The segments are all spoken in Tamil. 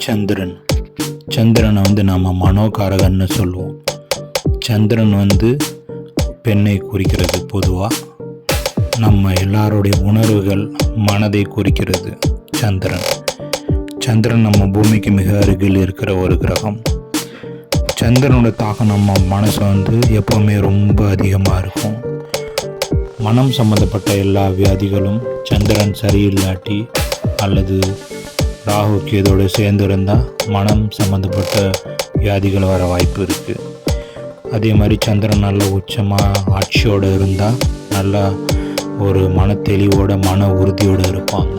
சந்திரன். சந்திரனை வந்து நம்ம மனோகாரகன்னு சொல்லுவோம். சந்திரன் வந்து பெண்ணை குறிக்கிறது பொதுவாக நம்ம எல்லாருடைய உணர்வுகள் மனதை குறிக்கிறது சந்திரன். சந்திரன் நம்ம பூமிக்கு மிக அருகில் இருக்கிற ஒரு கிரகம். சந்திரனோட தாக்கம் நம்ம மனசு வந்து எப்போவுமே ரொம்ப அதிகமாக இருக்கும். மனம் சம்மந்தப்பட்ட எல்லா வியாதிகளும் சந்திரன் சரியில்லாட்டி அல்லது ராகு கேதோடு சேர்ந்து இருந்தால் மனம் சம்மந்தப்பட்ட வியாதிகள் வர வாய்ப்பு இருக்குது அதே மாதிரி சந்திரன் நல்ல உச்சமாக ஆட்சியோடு இருந்தால் நல்லா ஒரு மன தெளிவோட மன உறுதியோடு இருப்பாங்க.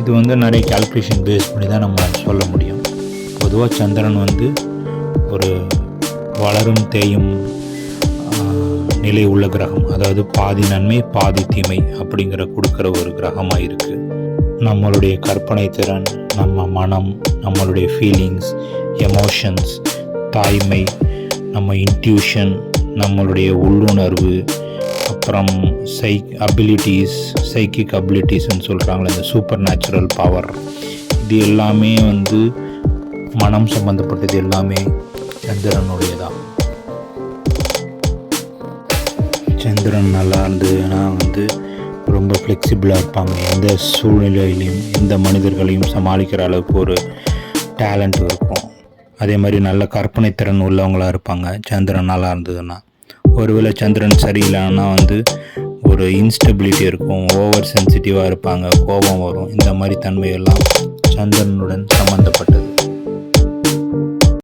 இது வந்து நிறைய கால்குலேஷன் பேஸ் பண்ணி தான் நம்ம சொல்ல முடியும். பொதுவாக சந்திரன் வந்து ஒரு வளரும் தேயும் நிலை உள்ள கிரகம். அதாவது பாதி நன்மை பாதி தீமை அப்படிங்கிற கொடுக்குற ஒரு கிரகமாக இருக்குது நம்மளுடைய கற்பனை திறன் நம்ம மனம் நம்மளுடைய ஃபீலிங்ஸ் எமோஷன்ஸ் தாய்மை நம்ம இன்ட்யூஷன் நம்மளுடைய உள்ளுணர்வு அப்புறம் சை அபிலிட்டிஸ் சைக்கிக் அபிலிட்டிஸ்ன்னு சொல்கிறாங்களே இந்த சூப்பர் நேச்சுரல் பவர் இது எல்லாமே வந்து மனம் சம்மந்தப்பட்டது எல்லாமே சந்திரனுடையதான் சந்திரன் நல்லா இருந்ததுன்னா ஃப்ளெக்சிபிளாக இருப்பாங்க. எந்த சூழ்நிலையிலையும் எந்த மனிதர்களையும் சமாளிக்கிற அளவுக்கு ஒரு டேலண்ட் இருக்கும். அதே மாதிரி நல்ல கற்பனை திறன் உள்ளவங்களாக இருப்பாங்க. சந்திரன் நல்லா இருந்ததுன்னா. ஒருவேளை சந்திரன் சரியில்லைன்னா வந்து ஒரு இன்ஸ்டபிலிட்டி இருக்கும். ஓவர் சென்சிட்டிவாக இருப்பாங்க. கோபம் வரும். இந்த மாதிரி தன்மையெல்லாம் சந்திரனுடன் சம்மந்தப்பட்டது